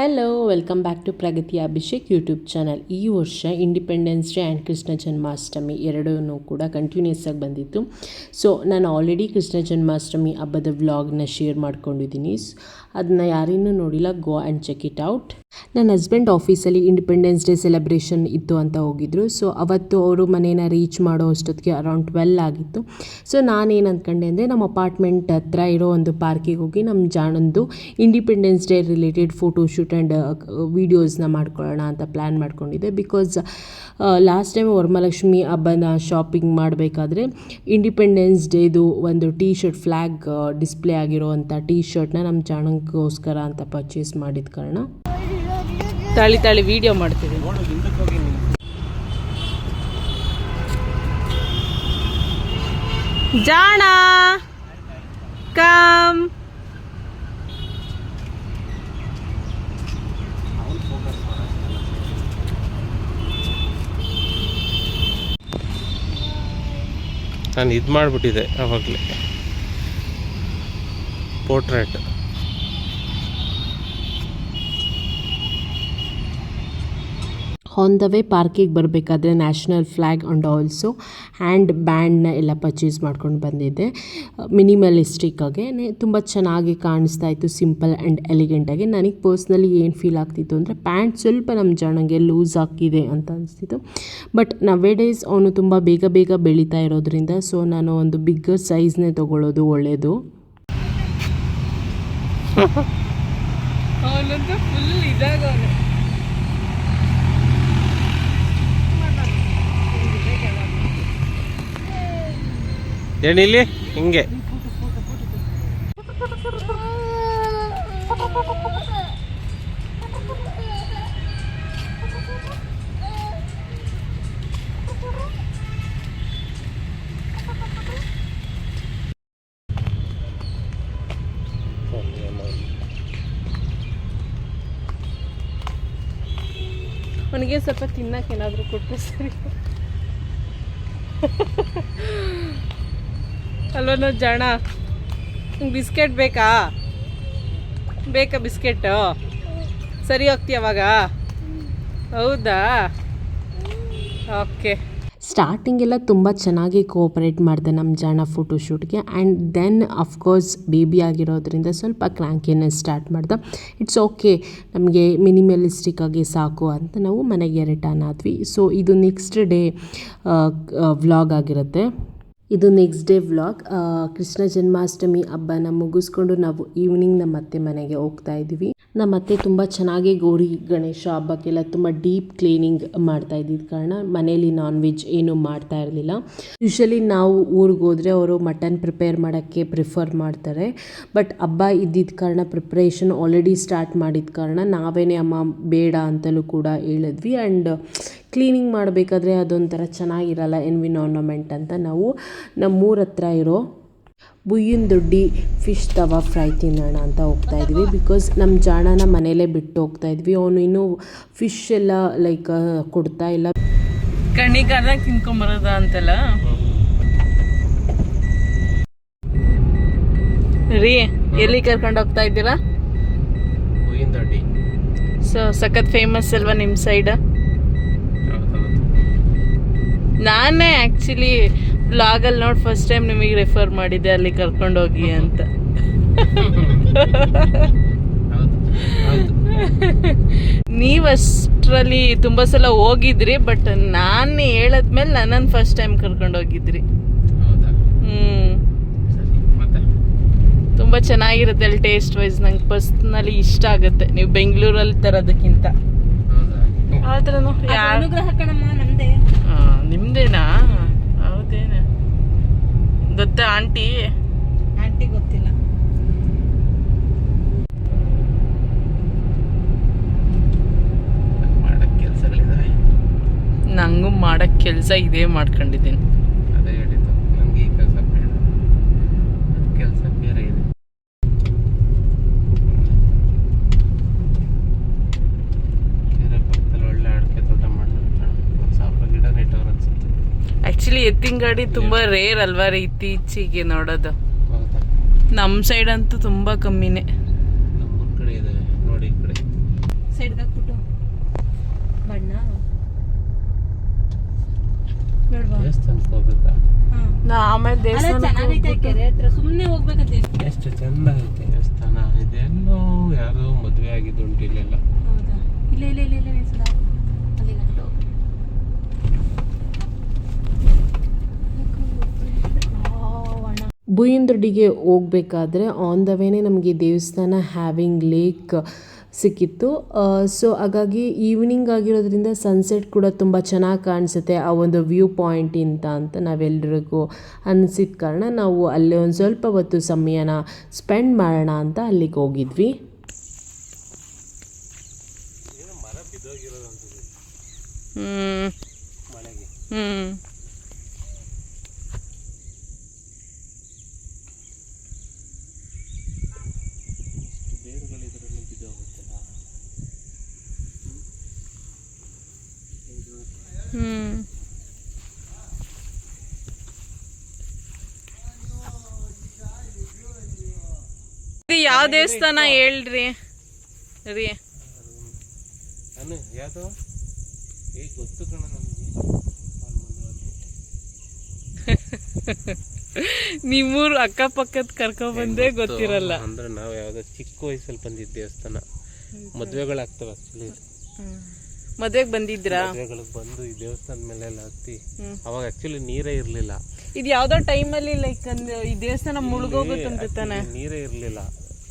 Hello welcome back to Pragati Abhishek YouTube channel ಈ ವರ್ಷ independence day and Krishna Janmashtami ಎರಡೂ ಕೂಡ continuous ಆಗಿ ಬಂದಿತ್ತು. ಸೊ ನಾನು ಆಲ್ರೆಡಿ ಕೃಷ್ಣ ಜನ್ಮಾಷ್ಟಮಿ ಹಬ್ಬದ ವ್ಲಾಗ್ನ ಶೇರ್ ಮಾಡ್ಕೊಂಡಿದ್ದೀನಿ. ಅದನ್ನ ಯಾರಿನ್ನೂ ನೋಡಿಲ್ಲ, go and check it out. ನನ್ನ ಹಸ್ಬೆಂಡ್ ಆಫೀಸಲ್ಲಿ ಇಂಡಿಪೆಂಡೆನ್ಸ್ ಡೇ ಸೆಲೆಬ್ರೇಷನ್ ಇತ್ತು ಅಂತ ಹೋಗಿದ್ರು. ಸೊ, ಅವತ್ತು ಅವರು ಮನೇನ ರೀಚ್ ಮಾಡೋ ಅಷ್ಟೊತ್ತಿಗೆ ಅರೌಂಡ್ ಟ್ವೆಲ್ ಆಗಿತ್ತು. ಸೊ, ನಾನೇನು ಅಂದ್ಕೊಂಡೆ ಅಂದರೆ ನಮ್ಮ ಅಪಾರ್ಟ್ಮೆಂಟ್ ಹತ್ರ ಇರೋ ಒಂದು ಪಾರ್ಕಿಗೆ ಹೋಗಿ ನಮ್ಮ ಜಾಣಂದು independence day related photo shoot and ವೀಡಿಯೋಸ್ನ ಮಾಡ್ಕೊಳ್ಳೋಣ ಅಂತ ಪ್ಲ್ಯಾನ್ ಮಾಡ್ಕೊಂಡಿದ್ದೆ. ಬಿಕಾಸ್ ಲಾಸ್ಟ್ ಟೈಮ್ ವರಮಹಾಲಕ್ಷ್ಮಿ ಹಬ್ಬನ ಶಾಪಿಂಗ್ ಮಾಡಬೇಕಾದ್ರೆ ಇಂಡಿಪೆಂಡೆನ್ಸ್ ಡೇದು ಒಂದು ಟೀ ಶರ್ಟ್ ಫ್ಲ್ಯಾಗ್ ಡಿಸ್ಪ್ಲೇ ಆಗಿರೋ ಅಂಥ ಟೀ ಶರ್ಟ್ನ ನಮ್ಮ ಜಾಣಂಗೋಸ್ಕರ ಅಂತ ಪರ್ಚೇಸ್ ಮಾಡಿದ ಕಾರಣ. ತಾಳಿ ತಾಳಿ ವಿಡಿಯೋ ಮಾಡ್ತೀವಿ. ಜಾಣ ಕಮ್. ನಾನು ಇದು ಮಾಡಿಬಿಟ್ಟಿದೆ ಆವಾಗಲೇ ಪೋರ್ಟ್ರೇಟ್ ಆನ್ ದ ವೇ ಪಾರ್ಕಿಗೆ ಬರಬೇಕಾದ್ರೆ national flag and also hand ಬ್ಯಾಂಡ್ನ ಎಲ್ಲ ಪರ್ಚೇಸ್ ಮಾಡ್ಕೊಂಡು ಬಂದಿದ್ದೆ. ಮಿನಿಮಲಿಸ್ಟಿಕ್ಕಾಗೆ ತುಂಬ ಚೆನ್ನಾಗಿ ಕಾಣಿಸ್ತಾ ಇತ್ತು ಸಿಂಪಲ್ ಆ್ಯಂಡ್ ಎಲಿಗೆಂಟಾಗಿ ನನಗೆ ಪರ್ಸ್ನಲಿ ಏನು ಫೀಲ್ ಆಗ್ತಿತ್ತು ಅಂದರೆ ಪ್ಯಾಂಟ್ ಸ್ವಲ್ಪ ನಮ್ಮ ಜನಂಗೆ ಲೂಸ್ ಆಗಿದೆ ಅಂತ ಅನಿಸ್ತಿತ್ತು. ಬಟ್ ನವೇ ಡೇಸ್ ಅವನು ತುಂಬ ಬೇಗ ಬೇಗ ಬೆಳೀತಾ ಇರೋದ್ರಿಂದ ಸೊ ನಾನು ಒಂದು ಬಿಗ್ಗರ್ ಸೈಜ್ನೇ ತೊಗೊಳ್ಳೋದು ಒಳ್ಳೆಯದು ಅವನಂತೂ ಫುಲ್ ಇದಾಗ ಅವನು ಏನಿಲ್ಲಿ ಹಿಂಗೆ. ಅವನಿಗೆ ಸ್ವಲ್ಪ ತಿನ್ನಕ್ಕೆ ಏನಾದರೂ ಕೊಟ್ಟರೆ ಸರಿ. ಅಲ್ವನೋ ಜಾಣ. ಬಿಸ್ಕೆಟ್ ಬೇಕಾ? ಬೇಕಾ ಬಿಸ್ಕೆಟು? ಸರಿ ಹೋಗ್ತಿ ಅವಾಗ? ಹೌದಾ? ಓಕೆ. ಸ್ಟಾರ್ಟಿಂಗ್ ಎಲ್ಲ ತುಂಬ ಚೆನ್ನಾಗಿ ಕೋಆಪರೇಟ್ ಮಾಡಿದೆ ನಮ್ಮ ಜಾಣ ಫೋಟೋಶೂಟ್ಗೆ and then of course baby ಆಗಿರೋದ್ರಿಂದ ಸ್ವಲ್ಪ ಕ್ರ್ಯಾಂಕಿನೆಸ್ ಸ್ಟಾರ್ಟ್ ಮಾಡ್ದೆ. It's okay. ನಮಗೆ ಮಿನಿಮಲಿಸ್ಟಿಕ್ ಆಗಿ ಸಾಕು ಅಂತ ನಾವು ಮನೆಗೆ ರಿಟರ್ನ್ ಆದ್ವಿ. ಸೊ, ಇದು ನೆಕ್ಸ್ಟ್ ಡೇ ವ್ಲಾಗ್ ಆಗಿರುತ್ತೆ. ಇದು next day vlog Krishna Janmashtami ಹಬ್ಬನ ಮುಗಿಸ್ಕೊಂಡು ನಾವು ಈವ್ನಿಂಗ್ ನಮ್ಮ ಅತ್ತೆ ಮನೆಗೆ ಹೋಗ್ತಾ ಇದ್ದೀವಿ. ನಮ್ಮ ಅತ್ತೆ ತುಂಬ ಚೆನ್ನಾಗಿ ಗೌರಿ ಗಣೇಶ ಹಬ್ಬಕ್ಕೆಲ್ಲ ತುಂಬ ಡೀಪ್ ಕ್ಲೀನಿಂಗ್ ಮಾಡ್ತಾ ಇದ್ದಿದ್ದ ಕಾರಣ ಮನೇಲಿ ನಾನ್ ವೆಜ್ ಏನೂ ಮಾಡ್ತಾ ಇರಲಿಲ್ಲ. ಯೂಶಲಿ ನಾವು ಊರಿಗೆ ಹೋದರೆ ಅವರು ಮಟನ್ ಪ್ರಿಪೇರ್ ಮಾಡೋಕ್ಕೆ ಪ್ರಿಫರ್ ಮಾಡ್ತಾರೆ. ಬಟ್ ಹಬ್ಬ ಇದ್ದಿದ್ದ ಕಾರಣ ಪ್ರಿಪ್ರೇಷನ್ ಆಲ್ರೆಡಿ ಸ್ಟಾರ್ಟ್ ಮಾಡಿದ ಕಾರಣ ನಾವೇನೇ ಅಮ್ಮ ಬೇಡ ಅಂತಲೂ ಕೂಡ ಹೇಳಿದ್ವಿ. ಆ್ಯಂಡ್ ಕ್ಲೀನಿಂಗ್ ಮಾಡಬೇಕಾದ್ರೆ ಅದೊಂಥರ ಚೆನ್ನಾಗಿರಲ್ಲ ಎನ್ವಿನಾರ್ನಮೆಂಟ್ ಅಂತ. ನಾವು ನಮ್ಮೂರ ಹತ್ರ ಇರೋ ಬುಯ್ಯನ ದೊಡ್ಡಿ ಫಿಶ್ ತವಾ ಫ್ರೈ ತಿನ್ನೋಣ ಅಂತ ಹೋಗ್ತಾ ಇದ್ವಿ ಬಿಕಾಸ್ ನಮ್ಮ ಜಾಣನ ಮನೇಲೇ ಬಿಟ್ಟು ಹೋಗ್ತಾ ಇದ್ವಿ. ಅವನು ಇನ್ನೂ ಫಿಶ್ ಎಲ್ಲ ಲೈಕ್ ಕೊಡ್ತಾ ಇಲ್ಲ. ಕಣ್ಣಿಗಾರ ತಿನ್ಕೊಂಬರೋದ ಅಂತಲ್ಲ? ರೀ ಎಲ್ಲಿ ಕರ್ಕೊಂಡು ಹೋಗ್ತಾ ಇದ್ದೀರಾ? ಸೊ ಸಖತ್ ಫೇಮಸ್ ಅಲ್ವಾ ನಿಮ್ಮ ಸೈಡ್ ನಾನೇ ಆ್ಯಕ್ಚುಲಿ ಬ್ಲಾಗಲ್ಲಿ ನೋಡಿ ಫಸ್ಟ್ ಟೈಮ್ ನಿಮಗೆ ರೆಫರ್ ಮಾಡಿದ್ದೆ ಅಲ್ಲಿ ಕರ್ಕೊಂಡೋಗಿ ಅಂತ. ನೀವಷ್ಟರಲ್ಲಿ ಹೌದು ನೀವು ಅಷ್ಟರಲ್ಲಿ ತುಂಬ ಸಲ ಹೋಗಿದ್ರಿ ಬಟ್ ನಾನು ಹೇಳದ್ಮೇಲೆ ನನ್ನನ್ನು ಫಸ್ಟ್ ಟೈಮ್ ಕರ್ಕೊಂಡೋಗಿದ್ರಿ. ಹೌದಾ ಹ್ಞೂ ಸರಿ ಮತ್ತೆ ತುಂಬ ಚೆನ್ನಾಗಿರುತ್ತೆ ಅಲ್ಲಿ ಟೇಸ್ಟ್ ವೈಸ್ ನಂಗೆ ಪರ್ಸ್ನಲಿ ಇಷ್ಟ ಆಗುತ್ತೆ. ನೀವು ಬೆಂಗಳೂರಲ್ಲಿ ತರೋದಕ್ಕಿಂತ. ಹೌದಾ? ಆದ್ರೂ ಆಂಟಿ? ಆಂಟಿ ಗೊತ್ತಿಲ್ಲ. ನಂಗೂ ಮಾಡಕ್ ಕೆಲಸ ಇದೇ ಮಾಡ್ಕೊಂಡಿದ್ದೀನಿ ಅದೇ ಹೇಳಿದ್ದು ನನಗೆ ಈ ಕೆಲಸ ಬೇಡ ಕೆಲಸ ಬೇರೆ ಇದೆ ಕೆರೆ ಪಕ್ಕದಲ್ಲಿ ಒಳ್ಳೆ ಅಡಿಕೆ ತೋಟ ಮಾಡಬೇಕು ಒಂದು ಸಾವಿರ ಗಿಡ ನೆಟ್ಟವ್ರು ಅನ್ಸುತ್ತೆ ಆಕ್ಚುಲಿ ಎತ್ತಿನ ಗಾಡಿ ತುಂಬಾ ರೇರ್ ಅಲ್ವಾ ರೀ ಇತ್ತೀಚೆಗೆ ನೋಡೋದು. ನಮ್ ನಮ್ಮ ಸೈಡ್ ಅಂತೂ ತುಂಬಾ ಕಮ್ಮಿನೇ. ಆಮೇಲೆ ದೇವಸ್ಥಾನ ಸುಮ್ಮನೆ ಹೋಗ್ಬೇಕಂತ ಎಷ್ಟು ಚಂದ ಐತೆ ದೇವಸ್ಥಾನ. ಇದೆಲ್ಲೋ ಯಾರೋ ಯಾರು ಆಗಿದ್ದು ಉಂಟು ಇಲ್ಲೆಲ್ಲ ಹೌದಾ ಇಲ್ಲ ಇಲ್ಲ ಇಲ್ಲ ಇಲ್ಲ ಸುಧಾ ಅಲ್ಲಿ ಗಂಟು ಅಣ್ಣ ಬುಯ್ಯಂದೊಡ್ಡಿಗೆ ಹೋಗ್ಬೇಕಾದ್ರೆ ಆನ್ ದ ವೇನೆ ನಮಗೆ ದೇವಸ್ಥಾನ ಹ್ಯಾವಿಂಗ್ ಲೇಕ್ ಸಿಕ್ಕಿತ್ತು. ಸೊ ಹಾಗಾಗಿ ಈವ್ನಿಂಗ್ ಆಗಿರೋದ್ರಿಂದ ಸನ್ಸೆಟ್ ಕೂಡ ತುಂಬ ಚೆನ್ನಾಗಿ ಕಾಣಿಸುತ್ತೆ ಆ ಒಂದು ವ್ಯೂ ಪಾಯಿಂಟಿಂದ ಅಂತ ನಾವೆಲ್ಲರಿಗೂ ಅನಿಸಿದ ಕಾರಣ ನಾವು ಅಲ್ಲಿ ಒಂದು ಸ್ವಲ್ಪ ಹೊತ್ತು ಸಮಯನ ಸ್ಪೆಂಡ್ ಮಾಡೋಣ ಅಂತ ಅಲ್ಲಿಗೆ ಹೋಗಿದ್ವಿ. ಹ್ಮ್. ಹ್ಮ್. ಇದು ಯಾವ ದೇವಸ್ಥಾನ ಹೇಳ್ರಿ? ರೀ. ಅಕ್ಕ ಯಾವುದು? ಏ ಗೊತ್ತು ಕಣ ನಿಮ್ಮೂರು ಅಕ್ಕಪಕ್ಕದ ಕರ್ಕೊಂಡ್ ಬಂದೇ ಗೊತ್ತಿರಲ್ಲ. ಅಂದ್ರೆ ನಾವು ಯಾವ್ದೋ ಚಿಕ್ಕ ವಯಸ್ಸಲ್ಲಿ ಬಂದಿದ್ದ ದೇವಸ್ಥಾನ. ಮದ್ವೆಗಳಾಗ್ತವೆ ಆಕ್ಚುಲಿ ಮದ್ವೆಗ್ ಬಂದಿದ್ರಾ ಮದುವೆಗಳಿಗೆ ಬಂದು ಈ ದೇವಸ್ಥಾನದ ಮೇಲೆ ಎಲ್ಲ ಹತ್ತಿ ಹ್ಮ್. ಅವಾಗ ಆಕ್ಚುಲಿ ನೀರೇ ಇರ್ಲಿಲ್ಲ. ಇದು ಯಾವ್ದೋ ಟೈಮಲ್ಲಿ ಲೈಕ್ ಈ ದೇವಸ್ಥಾನ ಮುಳುಗೋಗುತ್ತಂತ ತಾನೆ? Actually ನೀರೇ ಇರ್ಲಿಲ್ಲ.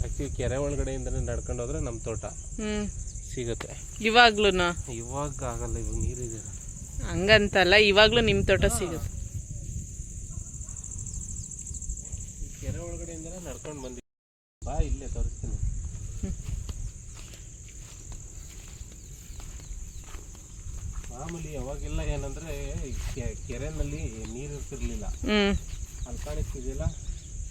ಆಕ್ಚುಲಿ ಕೆರೆ ಒಳಗಡೆಯಿಂದನೇ ನಡ್ಕೊಂಡು ಹೋದ್ರೆ ನಮ್ಮ ತೋಟ ಹ್ಮ್. ಸಿಗುತ್ತೆ. ಇವಾಗ್ಲೂನ? ಇವಾಗ ಆಗಲ್ಲ ಇವಾಗ ನೀರಿದೆ. ಹಂಗಂತಲ್ಲ ಇವಾಗ್ಲೂ ನಿಮ್ ತೋಟ ಸಿಗುತ್ತೆ. ಕೆರೆ ಒಳಗಡೆಯಿಂದನೇ ನಡ್ಕೊಂಡು ಬಂದಿ ಬಾ ಇಲ್ಲೇ ತೋರಿಸ್ತೀನಿ. ಮಾಮೂಲಿ ಅವಾಗೆಲ್ಲ ಏನಂದ್ರೆ ಕೆ- ಕೆರೆನಲ್ಲಿ ನೀರು ಇರ್ತಿರ್ಲಿಲ್ಲ. ಹ್ಮ್. ಅಲ್ಲಿ ಕಾಣಿಸ್ತಿದ್ದಿಲ್ಲ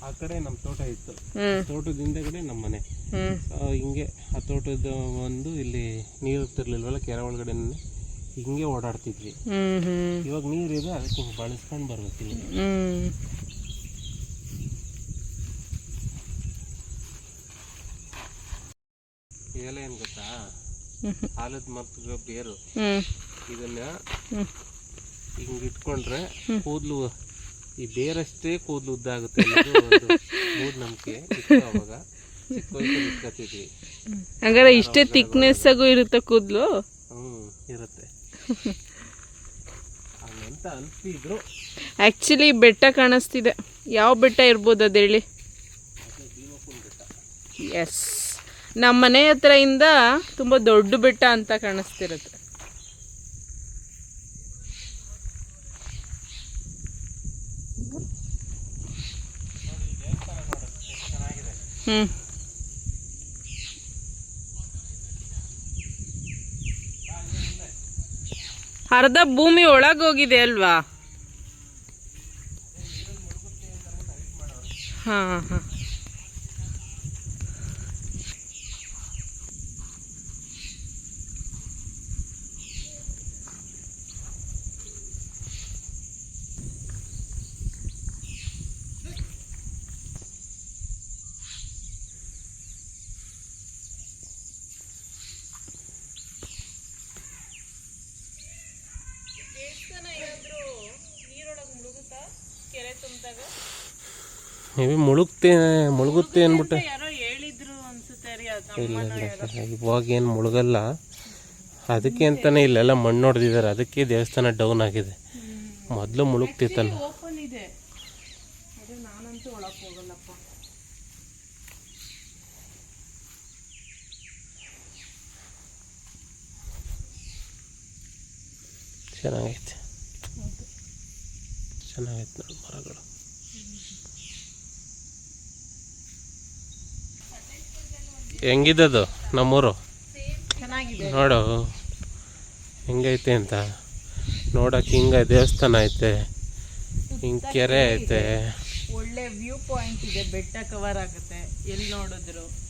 ಆ ಕಡೆ ನಮ್ಮ ತೋಟ ಇತ್ತು. ಹ್ಮ್. ತೋಟದ ಹಿಂದೆಗಡೆ ನಮ್ಮ ಮನೆ. ಹ್ಮ್. ಆ, ಹಿಂಗೆ ಆ ತೋಟದ ಒಂದು ಇಲ್ಲಿ ನೀರು ಇರ್ತಿರ್ಲಿಲ್ವಲ್ಲ ಕೆರೆ ಒಳಗಡೆ ಹಿಂಗೆ ಓಡಾಡ್ತಿದ್ವಿ. ಹ್ಮ್ ಹ್ಮ್. ಇವಾಗ ನೀರಿದೆ ಅದಕ್ಕೆ ಹಿಂಗೆ ಬಳಸ್ಕೊಂಡು ಬರ್ಬೇಕು ಇಲ್ಲಿ. ಹ್ಮ್. ಇದೆಲ್ಲ ಏನು ಗೊತ್ತಾ? ಹ್ಮ್. ಆಲದ ಮರದ ಬೇರು. ಹ್ಮ್. ಇದನ್ನ ಹಿಂಗ್ ಇಟ್ಕೊಂಡ್ರೆ ಕೂದಲು ಈ ಬೇರಷ್ಟೇ ಕೂದಲು ಉದ್ದ ಆಗುತ್ತೆ ಅನ್ನೋದು ಒಂದು ಮೂಢನಂಬಿಕೆ ಅವಾಗ. ಚಿಕ್ಕ ವಯಸ್ಸಲ್ಲಿ ಇಟ್ಕೊತಿದ್ವಿ. ಹಂಗಾರೆ ಇಷ್ಟೇ ಥಿಕ್ನೆಸ್ ಆಗು ಇರುತ್ತೆ ಕೂದಲು? ಹ್ಮ್ ಇರುತ್ತೆ. ಹಂಗಂತ ಅನ್ಸಿದ್ರು. ಆಕ್ಚುಲಿ ಬೆಟ್ಟ ಕಾಣಿಸ್ತಿದೆ. ಯಾವ ಬೆಟ್ಟ ಇರ್ಬೋದು ಅದು ಹೇಳಿ ಎಸ್ ನಮ್ಮ ಮನೆ ಇಂದ ತುಂಬ ದೊಡ್ಡ ಬೆಟ್ಟ ಅಂತ ಕಾಣಿಸ್ತಿರುತ್ತೆ. ಹ್ಞೂ ಅರ್ಧ ಭೂಮಿ ಒಳಗೋಗಿದೆ ಅಲ್ವಾ? ಹಾಂ ಹಾಂ. ಮೇಬಿ ಮುಳುಗ್ತೆ ಮುಳುಗುತ್ತೆ ಅಂದ್ಬಿಟ್ಟು. ಇಲ್ಲ ಇಲ್ಲ ಇವಾಗ ಏನು ಮುಳುಗಲ್ಲ. ಅದಕ್ಕೆ ಅಂತಾನೆ ಇಲ್ಲೆಲ್ಲ ಮಣ್ಣು ಹೊಡೆದಿದ್ದಾರೆ ಅದಕ್ಕೆ ದೇವಸ್ಥಾನ ಡೌನ್ ಆಗಿದೆ. ಮೊದಲು ಮುಳುಗ್ತಿತ್ತಲ್ಲ. ಚೆನ್ನಾಗೈತೆ. ಚೆನ್ನಾಗೈತೆ ನೋಡಿ ಮರಗಳು. ಹೆಂಗಿದ್ದದು ನಮ್ಮೂರು? ನೋಡು. ಹೆಂಗೈತೆ ಅಂತ. ನೋಡಕ್ಕೆ ಹಿಂಗ ದೇವಸ್ಥಾನ ಐತೆ. ಹಿಂಗೆ ಕೆರೆ ಐತೆ. ಒಳ್ಳೆ ವ್ಯೂ ಪಾಯಿಂಟ್ ಇದೆ. ಬೆಟ್ಟ ಕವರ್ ಆಗುತ್ತೆ. ಎಲ್ಲಿ ನೋಡಿದ್ರು?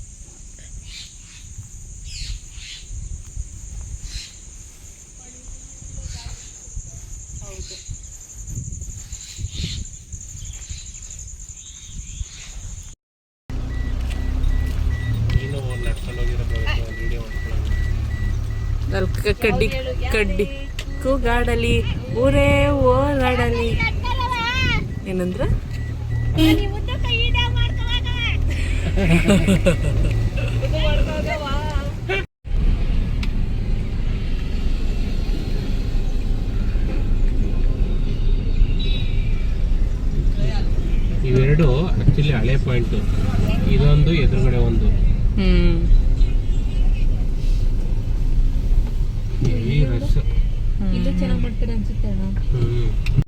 ಕಡ್ಡಿ ಕಡ್ಡಿ. ಕೂಗಾಡಲಿ ಊರೇ ಓಡಾಡಲಿ. ಏನಂದ್ರ? ಇವೆರಡು ಆಕ್ಚುಲಿ ಹಳೆ ಪಾಯಿಂಟ್ ಇದೊಂದು ಎದುರುಗಡೆ ಒಂದು. ಹ್ಮ್. ಚೆನ್ನಾಗಿ ಮಾಡ್ತಾರೆ ಅನ್ಸುತ್ತೆ ಅಣ್ಣ.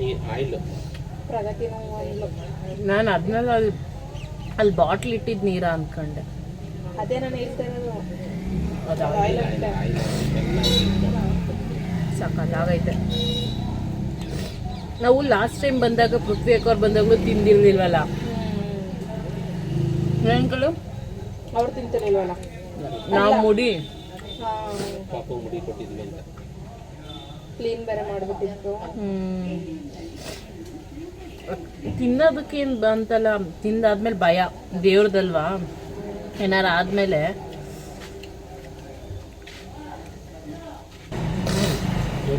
ನೀ ಆಯಿಲ್. ನಾನು ಅದನ್ನೆಲ್ಲ ಅಲ್ಲಿ ಅಲ್ಲಿ ಬಾಟ್ಲ್ ಇಟ್ಟಿದ್ ನೀರ ಅನ್ಕೊಂಡೆ ಅದೇ ನಾನು ಹೇಳ್ತಾ ಇರೋದು. ಸಕ್ಕತ್ತಾಗೈತೆ ನಾವು ಲಾಸ್ಟ್ ಟೈಮ್ ಬಂದಾಗ ಪೃಥ್ವಿ ಅಕ್ಕವ್ರು ಬಂದಾಗಲೂ ತಿಂದಿರ್ಲಿಲ್ವಲ್ಲ? ನೆನ್ಗಳು ಅವ್ರು ತಿಂತಿರ್ಲಿಲ್ವಲ್ಲ? ನಾವು ಮುಡಿ. ಪಾಪ ಮುಡಿ ಕೊಟ್ಟಿದ್ವಿ ಅಂತ. ಕ್ಲೀನ್ ಬೇರೆ ಮಾಡ್ಬಿಟ್ಟಿತ್ತು ತಿನ್ನೋದಕ್ಕೇನು ಬಂತಲ್ಲ ತಿಂದಾದ್ಮೇಲೆ ಭಯ ದೇವ್ರದಲ್ವಾ? ಏನಾರು ಆದ್ಮೇಲೆ.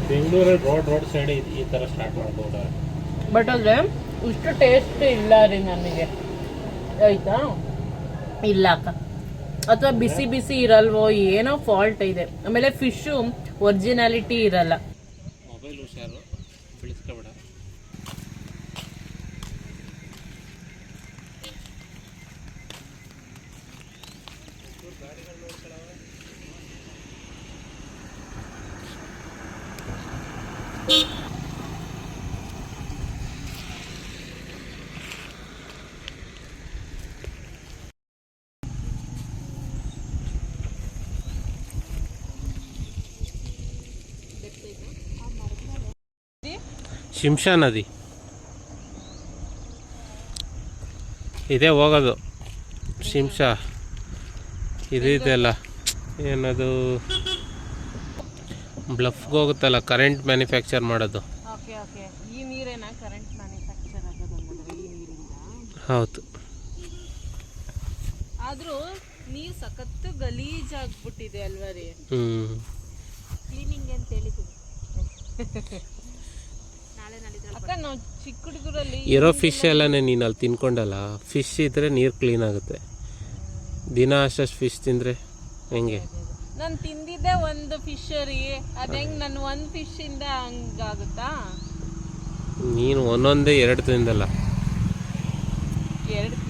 ಬೆಂಗಳೂರಲ್ಲಿ ರೋಡ್ ರೋಡ್ ಸೈಡ್ ಈ ಥರ ಸ್ಟಾರ್ಟ್ ಮಾಡ್ಬೋದ? ಬಟ್ ಆದರೆ ಇಷ್ಟು ಟೇಸ್ಟ್ ಇಲ್ಲ ರೀ ನನಗೆ ಆಯ್ತಾ? ಇಲ್ಲ ಅಕ್ಕ. ಅಥವಾ ಬಿಸಿ ಬಿಸಿ ಇರಲ್ವೋ ಏನೋ ಫಾಲ್ಟ್ ಇದೆ. ಆಮೇಲೆ ಫಿಶ್ಶು ಒರಿಜಿನಾಲಿಟಿ ಇರಲ್ಲ. fue ಶಿಂಷಾ ನದಿ. ಇದೇ ಹೋಗೋದು. ಶಿಂಷಾ. ಇದು ಇದೆಲ್ಲ ಏನದು? ಬ್ಲಫ್ಗೆ ಹೋಗುತ್ತಲ್ಲ ಕರೆಂಟ್ ಮ್ಯಾನುಫ್ಯಾಕ್ಚರ್ ಮಾಡೋದು. ಓಕೆ ಓಕೆ ಈ ನೀರೇನ? ಕರೆಂಟ್ ಮ್ಯಾನುಫ್ಯಾಕ್ಚರ್ ಆಗೋದು ಈ ನೀರಿಂದ? ಹೌದು. ಆದರೂ ನೀರು ಸಖತ್ತು ಗಲೀಜಾಗ್ಬಿಟ್ಟಿದೆ ಅಲ್ವಾ ರೀ? ಹ್ಞೂ ಕ್ಲೀನಿಂಗ್ ಅಂತ ಹೇಳಿದ್ದೀವಿ ನಾಳೆ ನಾಳಿದ್ದು ಅಕ್ಕ ನಾವು ಚಿಕ್ಕ ಹುಡುಗರಲ್ಲಿ ಇರೋ ಫಿಶ್ ಎಲ್ಲನೇ ನೀನು ಅಲ್ಲಿ ತಿನ್ಕೊಂಡಲ್ಲ? ಫಿಶ್ ಇದ್ದರೆ ನೀರು ಕ್ಲೀನ್ ಆಗುತ್ತೆ. ದಿನ ಅಷ್ಟಷ್ಟು ಫಿಶ್ ತಿಂದರೆ ಹೆಂಗೆ? ನಾನು ತಿಂದಿದ್ದೆ ಒಂದು ಫಿಶ್ ರೀ ಅದು ಹೆಂಗೆ ನಾನು ಒಂದು ಫಿಶ್ ಇಂದ ಹಂಗಾಗುತ್ತಾ? ನೀನು ಒಂದೊಂದೇ ಎರಡು ತಿಂದಲ್ಲ. ಎರಡು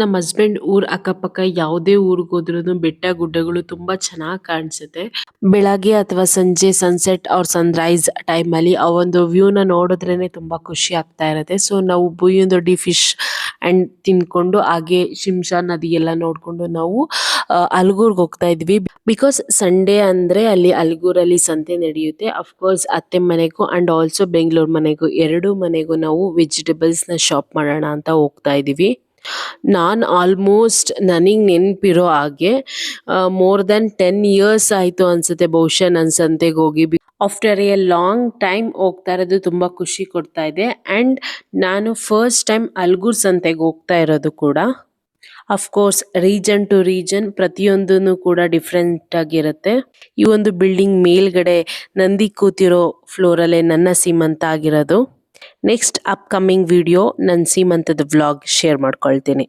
ನಮ್ಮ ಹಸ್ಬೆಂಡ್ ಊರ್ ಅಕ್ಕಪಕ್ಕ ಯಾವುದೇ ಊರಿಗೆ ಬೆಟ್ಟ ಗುಡ್ಡಗಳು ತುಂಬಾ ಚೆನ್ನಾಗಿ ಕಾಣಿಸುತ್ತೆ. ಬೆಳಗ್ಗೆ ಅಥವಾ ಸಂಜೆ ಸನ್ಸೆಟ್ ಅವ್ರ ಸನ್ರೈಸ್ ಟೈಮ್ ಅಲ್ಲಿ ಆ ಒಂದು ವ್ಯೂ ನ ನೋಡಿದ್ರೇನೆ ತುಂಬಾ ಖುಷಿ ಆಗ್ತಾ ಇರುತ್ತೆ. ಸೊ ನಾವು ಬುಯ್ಯಂದೊಡ್ಡಿ ಫಿಶ್ ಅಂಡ್ ತಿನ್ಕೊಂಡು ಹಾಗೆ ಶಿಮ್ಶಾ ನದಿ ಎಲ್ಲ ನೋಡ್ಕೊಂಡು ನಾವು ಅಲ್ಗೂರ್ಗ್ ಹೋಗ್ತಾ ಇದ್ವಿ. ಬಿಕಾಸ್ ಸಂಡೇ ಅಂದ್ರೆ ಅಲ್ಲಿ ಅಲ್ಗೂರಲ್ಲಿ ಸಂತೆ ನಡೆಯುತ್ತೆ. ಅಫ್ಕೋರ್ಸ್ ಅತ್ತೆ ಮನೆಗೂ ಅಂಡ್ ಆಲ್ಸೋ ಬೆಂಗಳೂರು ಮನೆಗೂ, ಎರಡು ಮನೆಗೂ ನಾವು ವೆಜಿಟೇಬಲ್ಸ್ನ ಶಾಪ್ ಮಾಡೋಣ ಅಂತ ಹೋಗ್ತಾ ಇದ್ದೀವಿ. ನಾನು ಆಲ್ಮೋಸ್ಟ್ ನನಗೆ ನೆನಪಿರೋ ಹಾಗೆ ಮೋರ್ ದೆನ್ ಟೆನ್ ಇಯರ್ಸ್ ಆಯಿತು ಅನ್ಸುತ್ತೆ ಬಹುಶಃ ನನ್ನ ಸಂತೆಗೆ ಹೋಗಿ. ಆಫ್ಟರ್ ಎ ಲಾಂಗ್ ಟೈಮ್ ಹೋಗ್ತಾ ಇರೋದು ತುಂಬ ಖುಷಿ ಕೊಡ್ತಾ ಇದೆ. ಆ್ಯಂಡ್ ನಾನು ಫಸ್ಟ್ ಟೈಮ್ ಅಲ್ಗೂರ್ ಸಂತೆಗೆ ಹೋಗ್ತಾ ಇರೋದು ಕೂಡ. ಅಫ್ಕೋರ್ಸ್ ರೀಜನ್ ಟು ರೀಜನ್ ಪ್ರತಿಯೊಂದೂ ಕೂಡ ಡಿಫ್ರೆಂಟ್ ಆಗಿರುತ್ತೆ. ಈ ಒಂದು ಬಿಲ್ಡಿಂಗ್ ಮೇಲ್ಗಡೆ ನಂದಿ ಕೂತಿರೋ ಫ್ಲೋರಲ್ಲೇ ನನ್ನ ಸೀಮಂತ ಆಗಿರೋದು. ನೆಕ್ಸ್ಟ್ ಅಪ್ಕಮಿಂಗ್ ವಿಡಿಯೋ ನನ್ನ ಸೀಮಂತದ ವ್ಲಾಗ್ ಶೇರ್ ಮಾಡ್ಕೊಳ್ತೀನಿ.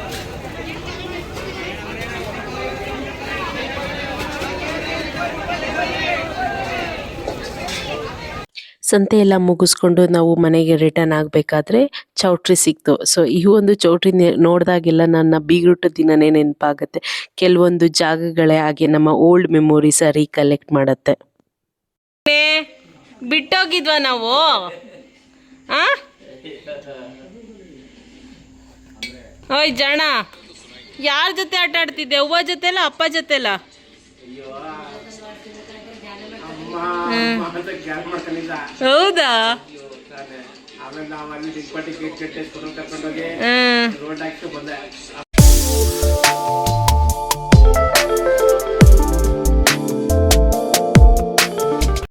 ಸಂತೆ ಎಲ್ಲ ಮುಗಿಸ್ಕೊಂಡು ನಾವು ಮನೆಗೆ ರಿಟರ್ನ್ ಆಗಬೇಕಾದ್ರೆ ಚೌಟ್ರಿ ಸಿಕ್ತು. ಸೊ ಈ ಒಂದು ಚೌಟ್ರಿ ನೋಡಿದಾಗೆಲ್ಲ ನನ್ನ ಬೀಗ್ರೂಟ್ ದಿನನೇ ನೆನಪಾಗುತ್ತೆ. ಕೆಲವೊಂದು ಜಾಗಗಳೇ ಹಾಗೆ ನಮ್ಮ ಓಲ್ಡ್ ಮೆಮೊರೀಸ್ ರೀಕಲೆಕ್ಟ್ ಮಾಡುತ್ತೆ. ಬಿಟ್ಟೋಗಿದ್ವಾ ನಾವು? ಓಯ್ ಜಣ ಯಾರ ಜೊತೆ ಆಟ ಆಡ್ತಿದ್ದೆ? ಅವ್ವ ಜೊತೆಲ್ಲ ಅಪ್ಪ ಜೊತೆಲ? ಹೌದಾ? ಆಮೇಲೆ ನಾವು ಅಲ್ಲಿ ಕಟ್ಟೇಸ್ಕೊಂಡು ಕರ್ಕೊಂಡೋಗಿ ರೋಡ್ ಹಾಕಿ ಬಂದೆ.